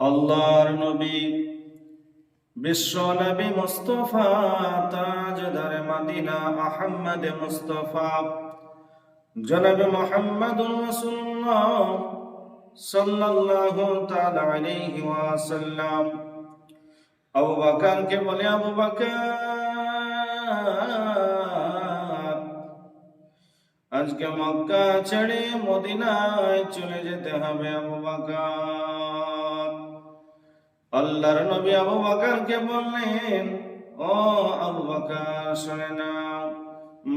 আল্লাহর নবী, বিশ্ব নবী মুস্তফা, তাজদার মদিনা আহমদ মুস্তফা, জনাব মোহাম্মদুর রাসূলুল্লাহ সাল্লাল্লাহু তাআলা আলাইহি ওয়াসাল্লাম। আবু বকরকে বলে, আবু বকর, আজকে মক্কা ছেড়ে মদিনায় চলে যেতে হবে আবু বকর। আল্লাহর নবী আবু বকরকে বললেন, ও আবু বকর, শুনে না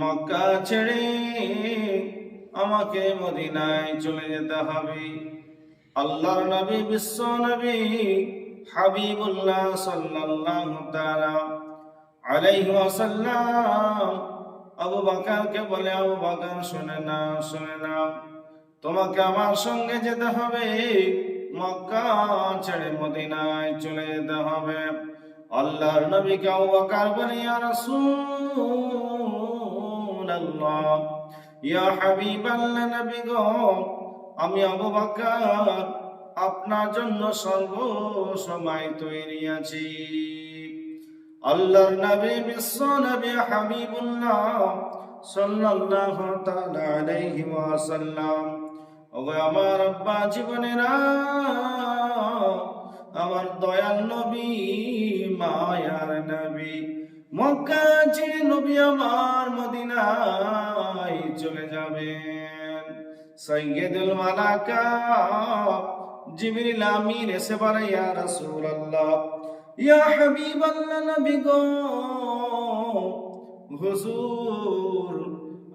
মক্কা ছেড়ে আমাকে মদিনায় চলে যেতে হবে। আল্লাহর নবী, বিশ্ব নবী হাবিবুল্লাহ সাল্লাল্লাহু তাআলা আলাইহি ওয়াসাল্লাম আবু বকরকে বলে, আবু বকর, শুনে না শুনে না তোমাকে আমার সঙ্গে যেতে হবে। মক্কা ছেড়ে মদিনায় চলে যেতে হবে। আল্লাহর নবী গো, আমি আপনার জন্য সর্ব সময় তৈরি আছি। আল্লাহর নবী, বিশ্ব নবী, হাবিবুল্লাহ সাল্লাল্লাহু তাআলা আলাইহি ওয়াসাল্লাম আমার আব্বা জীবনেরা আমার দয়াল নবী, মায়ার নবী। মক্কা ছেড়ে নবী আমার মদিনায় চলে যাবেন। সৈয়দুল মালাকা জিবরিল আমিন এসে বলে, ইয়া রাসূলুল্লাহ, ইয়া হাবিবাল্লাহ নবী গো, হুজুর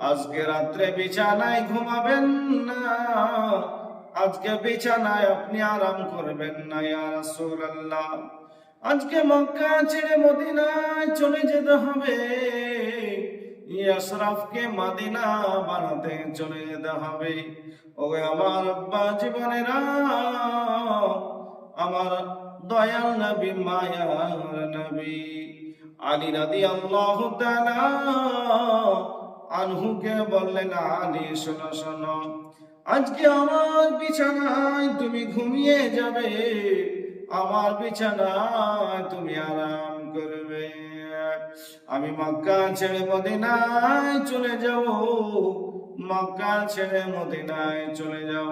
আজকে রাত্রে বিছানায় ঘুমাবেন না। আজকে বিছানায় আপনি আরাম করবেন না, ইয়া রাসূলুল্লাহ। আজকে মক্কা ছেড়ে মদিনায় চলে যেতে হবে। মদিনা বানাতে চলে যেতে হবে। আমার আমার দয়াল নবী আলী রাদি আল্লাহ আনহুকে বললেন আলী শোনো শোনো। আজকে আমার বিছানায় তুমি ঘুমিয়ে যাবে। আমার বিছানায় তুমি আরাম করবে। আমি মক্কা ছেড়ে মদিনায় চলে যাব। মক্কা ছেড়ে মদিনায় চলে যাব।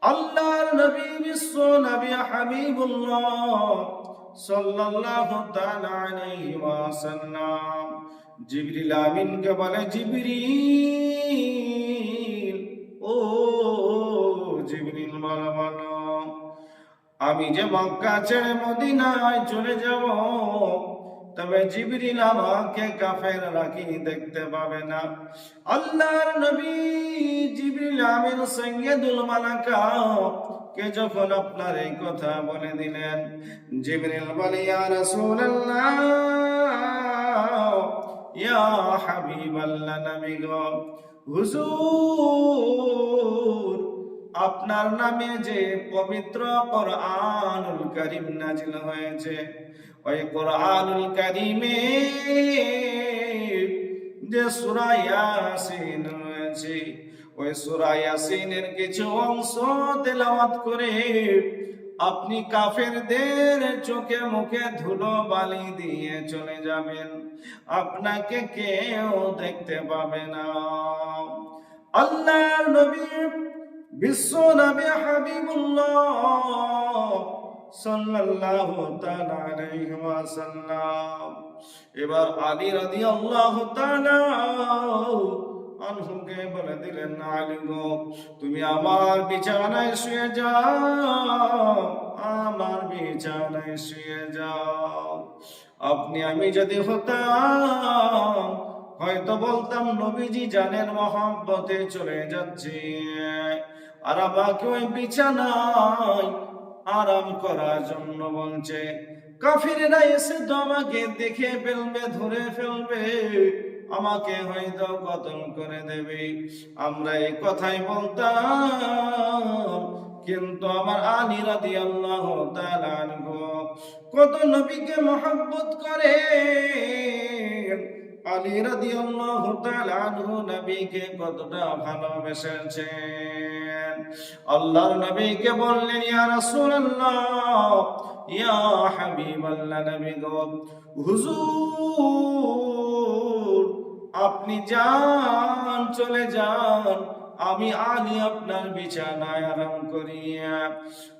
আল্লাহর নবী, বিশ্ব নবী হাবিবুল্লাহ সাল্লাল্লাহু তাআলা আলাইহি ওয়াসাল্লাম জিবরিল আমিনকে বলে, জিবরিল, ও জিবরিল, বলো বলো। আমি যে মক্কা ছেড়ে মদিনায় চলে যাব, তবে জিবরিল আমাকে কাফের রাখি দেখতে পাবে না। আল্লাহর নবী জিবরিল আমিন সৈয়দুল মালাকা কে যখন আপনার এই কথা বলে দিলেন, জিবরিল বলে, ইয়া রাসূলুল্লাহ। আপনার নামে যে পবিত্র কোরআনুল করিম নাজিল হয়েছে, ওই কোরআনুল করিমে যে সূরা রয়েছে, ওই সূরা ইয়াসিনের কিছু অংশ তেলাওয়াত করে আপনি কাফেরদের চোখে মুখে ধুলো বালি দিয়ে চলে যাবেন। আপনাকে কেউ দেখতে পাবে না। আল্লাহর নবী, বিশ্ব নবী হাবিবুল্লাহ সাল্লাল্লাহু তাআলা আলাইহি ওয়াসাল্লাম। এবার আলী রাদিয়াল্লাহু তাআলা আনহুকে বলে দিলেন, আলী গো, তুমি আমার বিছানায় শুয়ে যাও, আমার বিছানায় শুয়ে যাও। আপনি আমি যদি হতাম, হয়তো বলতাম, নবীজি জানেন মহব্বতে চলে যাচ্ছে। আর আমাকে ওই বিছানায় আরাম করার জন্য বলছে কাফিরেরা এসে তো আমাকে দেখে ফেলবে, ধরে ফেলবে। আমাকে হয়তো কতল করে দেবে। আমরা এই কথাই বলতাম, কিন্তু আমার আলী রাদি আল্লাহ কত নবীকে মহব্বত করে। আলী তাআলা আনহু নবীকে কতটা ভালোবেসেছেন। আল্লাহর নবীকে বললেন, ইয়া রাসূলুল্লাহ ইয়া আপনি যান, চলে যান। আমি আলী আপনার বিছানায় আরাম করিয়া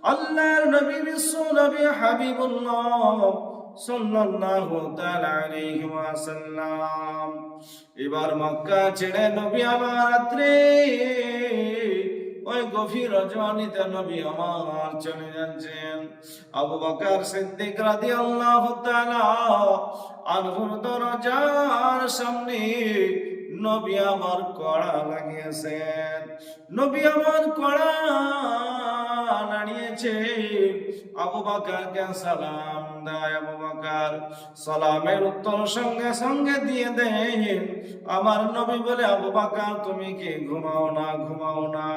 আল্লাহর নবী বিশ্ব নবী হাবিবুল্লাহ এবার মক্কা ছেড়ে নবী আমার রাত্রে ওই গভীর নবী আমার চলে যাচ্ছেন। আবু সিদ্দিক আনহুর দরজার সামনে নবী আমার কড়া লাগিয়েছেন। নবী আমার কড়া নাড়িয়েছে। আবু সালাম দেয় আবু বাকার। সালামের উত্তর সঙ্গে সঙ্গে দিয়ে দেন আমার নবী বলে, আবু বাকার, তুমি কি ঘুমাও না? ঘুমাও না।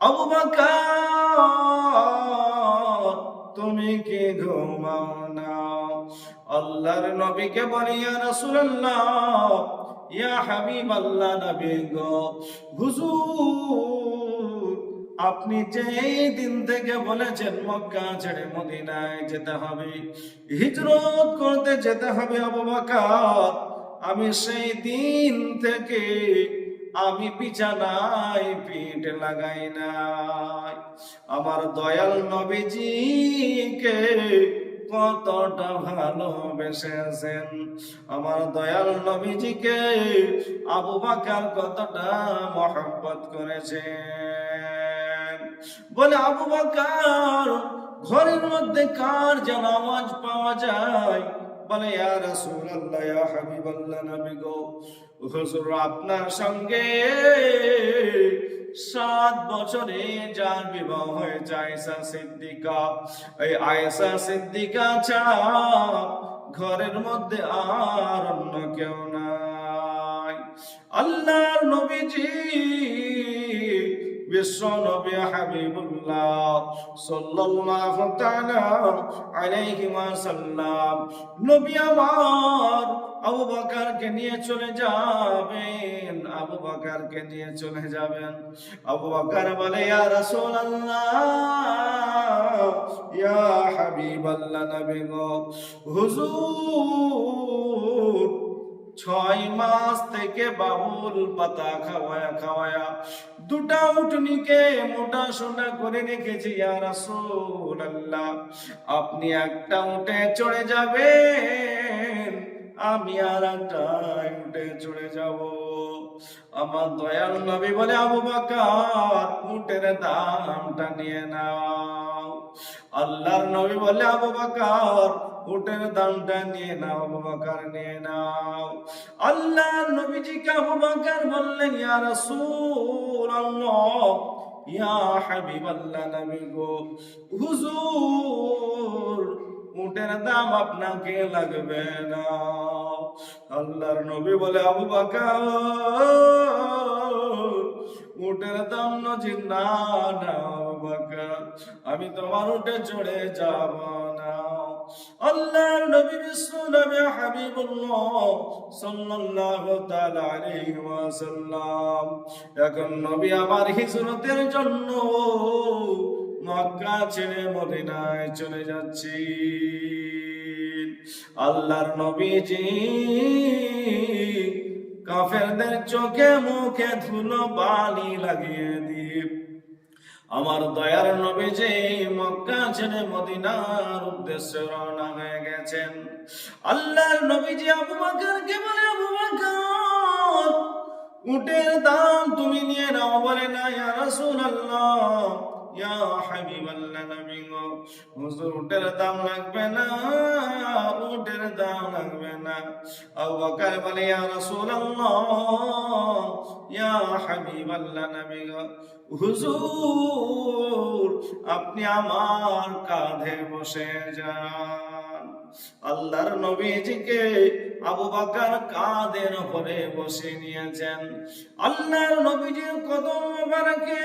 আবু তুমি কি ঘুমাও না? আল্লাহর নবীকে বলি, ইয়া রাসূলুল্লাহ, ইয়া হাবিবাল্লাহ নবী গো, হুজুর, আপনি যে এই দিন থেকে বলেছেন মক্কা ছেড়ে মদিনায় যেতে হবে, হিজরত করতে যেতে হবে আবু আমি সেই দিন থেকে আমি বিছানায় পিঠ লাগাই নাই। আমার দয়াল নবীজিকে কতটা ভালোবেসেছেন। আমার দয়াল নবীজিকে আবু বাকার কতটা মহব্বত করেছেন। বলে, আবু বাকার, ঘরের মধ্যে কার যেন আওয়াজ পাওয়া যায়? বলে আপনার সঙ্গে সাত বছরে যার বিবাহ হয়েছে আয়েশা সিদ্দিকা। এই আয়েশা সিদ্দিকা ছাড়া ঘরের মধ্যে আর অন্য কেউ নাই। আল্লাহর নবীজি বিশ্ব নবী হাবিবুল্লাহ সাল্লাল্লাহু তাআলা আলাইহি ওয়াসাল্লাম। নবী আমার আবু বকরকে নিয়ে চলে যাবেন, আবু বকরকে নিয়ে চলে যাবেন। আবু বকর বলে, ইয়া রাসূলুল্লাহ, ইয়া হাবিবাল্লাহ নবী গো, হুজুর ছয় মাস থেকে বাবুল পাতা খাওয়ায়া খাওয়ায়া দুটা উঠনিকে মোটা সোনা করে রেখেছি, ইয়া রাসূলুল্লাহ, আপনি একটা উঠে চড়ে যাবেন, আমি আর একটা উঠে চড়ে যাব। আমার দয়াল নবী বলে, আবু বকর, উটের দামটা নিয়ে নাও। আল্লাহর নবী বলে, আবু বকর উটের দামটা নিয়ে নাও আবু বকর নিয়ে নাও। আল্লাহর নবীজিকে আবু বকর বললেন, ইয়া রাসূলুল্লাহ, ইয়া হাবিবাল্লাহ নবী গো, হুজুর উটের দাম আপনাকে লাগবে না। আল্লাহর নবী বলে আবু বকর উটের দাম নজি না না আবু আমি তোমার উঠে চড়ে যাব আল্লাহর নবী বিশ্ব নবী হাবিবুল্লাহ সাল্লাল্লাহু তাআলা আলাইহি এখন নবী আমার হিজরতের জন্য মক্কা ছেড়ে মদিনায় চলে যাচ্ছি আল্লাহর নবীজি কাফেরদের চোখে মুখে ধুলো বালি লাগিয়ে দিয়ে আমার দয়ার নবী যে মক্কা ছেড়ে মদিনার উদ্দেশ্যে রওনা হয়ে গেছেন। আল্লাহর নবীজি আবু বকরকে বলে, আবু বকর, উটের দাম তুমি নিয়ে নাও। বলে, না, ইয়া রাসূলুল্লাহ। উটের দাম লাগবে না, উটের দাম লাগবে না। বলে হুজুর, আপনি আমার কাঁধে বসে যান। আল্লাহর নবীজিকে আবু বকর কাঁধের উপরে বসে নিয়েছেন। আল্লাহর নবীজির কদম মোবারকে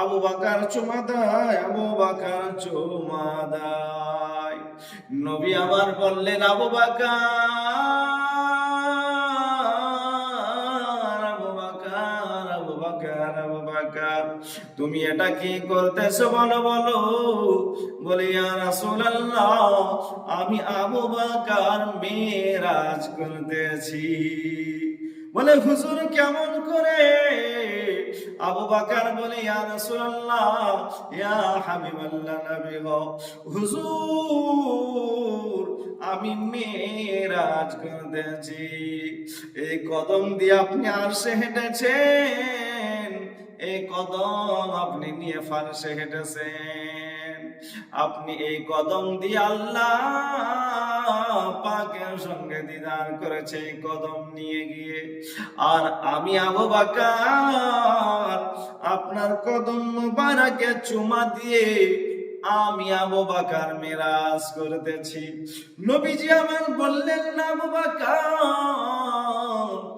আবু বকর চুমা দেয়, আবু বকর চুমা দেয়। নবী আমার বললেন, আবু বকর আবু বকর আবু বকর আবু বকর। তুমি এটা কি করতেছো? বলো বলো। বলে, ইয়া রাসূলুল্লাহ, আমি আবু বকর মেরাজ করতেছি। বলে, হুজুর কেমন করে? আবু বকর বলে, ইয়া রাসূলুল্লাহ, ইয়া হাবিবাল্লাহ নবী গো, হুজুর, আমি মেরাজ করতেছি এই কদম দিয়ে আপনি আর সে হেঁটেছেন, এই কদম আপনি নিয়ে ফারসে হেঁটেছেন। আপনি এই কদম দিয়ে আল্লাহ পাকের সঙ্গে দিদার করেছে কদম নিয়ে গিয়ে। আর আমি আবু বাকার, আপনার কদম মুবারকে চুমা দিয়ে আমি আবু বাকার মেরাজ করতেছি। নবীজি আমার বললেন, না আবু বাকার,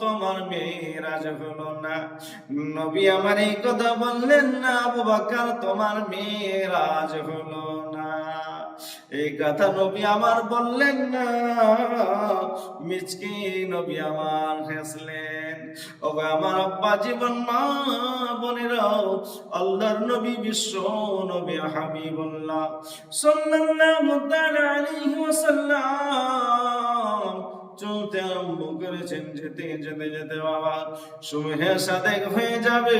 তোমার মেরাজ হলো না। নবী আমার এই কথা বললেন, না আবু বাকার, তোমার মেয়েরাজ হলো এই কথা নবী আমার বললেন না মিচকি নবী আমার হেসলেন ও আমার আব্বা জীবন মা বোনেরাও আল্লাহর নবী বিশ্ব নবী হাবিবুল্লাহ সাল্লাল্লাহু আলাইহি ওয়াসাল্লাম চলতে আরম্ভ করেছেন, যেতে যেতে যেতে বাবা সময়ের সাথে হয়ে যাবে।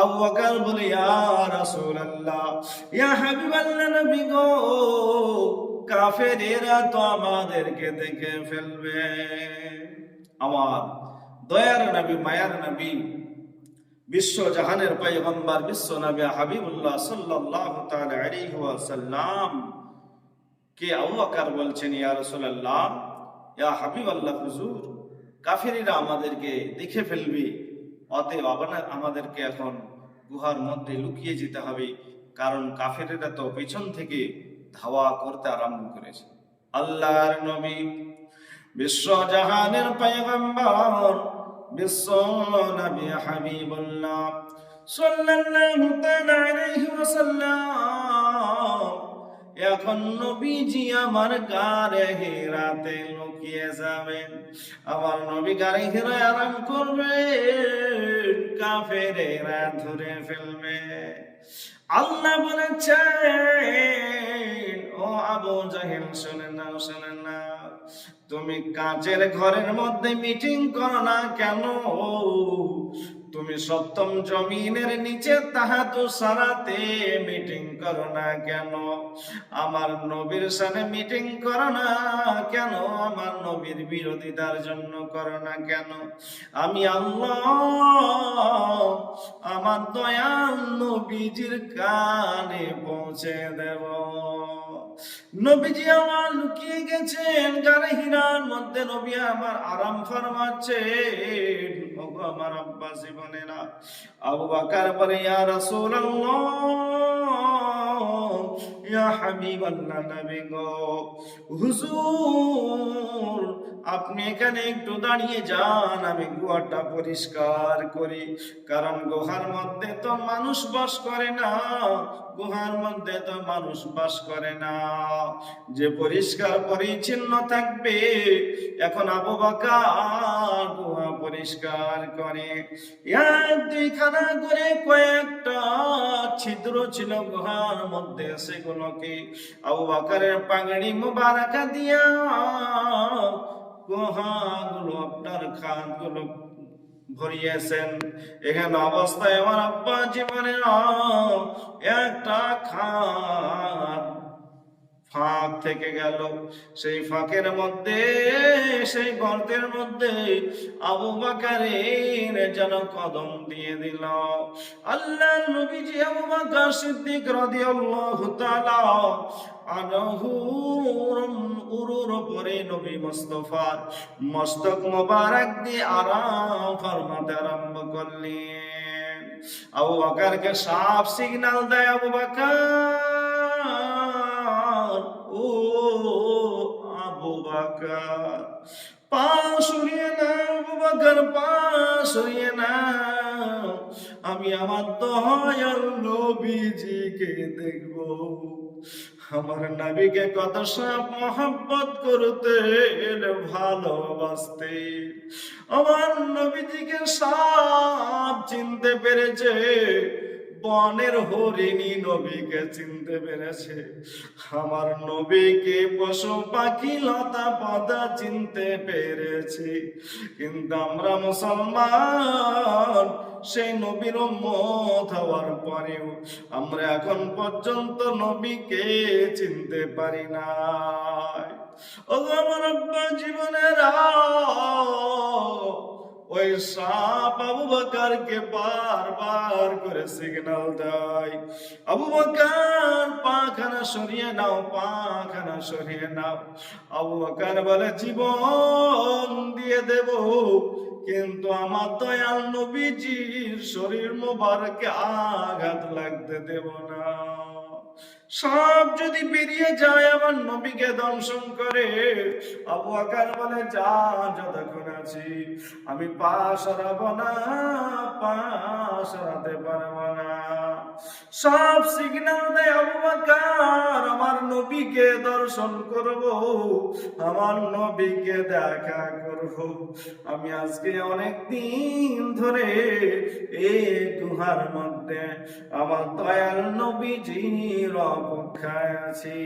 আবু বকর বলে, ইয়া রাসূলুল্লাহ, ইয়া হাবিবাল্লাহ নবী গো, কাফেরেরা তো আমাদেরকে দেখে ফেলবে। আমার দয়ার নবী, মায়ার নবী, বিশ্ব জাহানের পয়গম্বর, বিশ্ব নবী হাবিবুল্লাহ সাল্লাল্লাহু তাআলা আলাইহি ওয়াসাল্লাম কে আবু বকর বলছেন, ইয়া রাসূলুল্লাহ ইয়া হাবিবাল্লাহ হুজুর, কাফেরীরা আমাদেরকে দেখে ফেলবে, অতএব আবার আমাদেরকে এখন গুহার মধ্যে লুকিয়ে যেতে হবে, কারণ কাফেরেরা তো পেছন থেকে ধাওয়া করতে আরম্ভ করেছে। আল্লাহর নবী বিশ্ব জাহানের পয়গম্বর, বিশ্ব নবী হাবিবুল্লাহ সাল্লাল্লাহু এখন নবীজি আমার গারে হেরাতে লুকিয়ে আমার নবী গারে আরাম করবে, কাফেরেরা ধরে ফেলবে। আল্লাহ বলেছেন, ও আবু জাহেল, শোনেন না শোনেন না। তুমি কাঁচের ঘরের মধ্যে মিটিং করো না কেন? তুমি সপ্তম জমিনের নিচে তাহাতু সারাতে মিটিং করো না কেন? আমার নবীর সাথে মিটিং করো না কেন? আমার নবীর বিরোধিতার জন্য করো না কেন? আমি আল্লাহ আমার দয়াল নবীজির কানে পৌঁছে দেব। নবীজি আমার লুকিয়ে গেছেন গারে হিরার মধ্যে। নবী আমার আরাম ফরমাচ্ছেন। ওগো আমার আব্বা জীবনেরা আবু বাকার পরে ইয়া রাসূলুল্লাহ। আপনি এখানে একটু দাঁড়িয়ে যান, আমি গুহাটা পরিষ্কার করি। কারণ গুহার মধ্যে তো মানুষ বাস করে না, গুহার মধ্যে তো মানুষ বাস করে না। যে পরিষ্কার পরিচ্ছন্ন থাকবে, এখন আবু বাকার গুহা পরিষ্কার করে। এক দুইখানা করে কয়েকটা ছিদ্র ছিল গুহার মধ্যে সেগুলোকে আবু বাকারের পাগড়ি মুবারাকা দিয়া গুহাগুলো আপনার খানগুলো ভরিয়েছেন এখানে অবস্থায় আমার আব্বা জীবনে একটা খান ফাঁক থেকে গেল। সেই ফাঁকের মধ্যে, সেই গর্তের মধ্যে আবু বাকারের যেন কদম দিয়ে দিল। আল্লাহ নবীজি আবু বাকার সিদ্দিক রাদিয়াল্লাহু তাআলা আনহুর উরুর নবী মস্তক দিয়ে আরম্ভ করলেন। সাফ সিগন্যাল দেয় আবু বাকার। ও আবু বাকার পা সরিয়ে না আবু বাকার পা সরিয়ে না আমি আমার দয়াল নবীজিকে দেখব। আমার নবীকে কত সব মহব্বত করতে ভালোবাসতে। আমার নবীজিকে সব চিনতে পেরেছে। বনের হরিণী নবীকে চিনতে পেরেছে। আমার নবীকে পশু পাখি, লতা পাতা চিনতে পেরেছে। কিন্তু আমরা মুসলমান, সেই নবীর মত হওয়ার পরেও আমরা এখন পর্যন্ত নবীকে চিনতে পারি না ও আমার জীবনের ওই সাপ আবু বকারকে বারবার করে সিগন্যাল দেয়। আবু বকার, পাখানা সরিয়ে নাও, পাখানা সরিয়ে নাও। আবু বকার বলে, জীবন দিয়ে দেব, কিন্তু আমার দয়াল নবীজির শরীর মোবারকে আঘাত লাগতে দেব না। সব যদি বেরিয়ে যায় আমার নবীকে দংশন করে। আবু আকার বলে, যা, যতক্ষণ আছি, আমি পা সরাব না, পা সরাতে পারব না। সব সিগন্যাল দেয় আবু বকর, আমার নবীকে দর্শন করব, আমার নবীকে দেখা করব। আমি আজকে অনেক দিন ধরে এই গুহার মধ্যে আমার দয়াল নবীজির অপেক্ষায় আছি।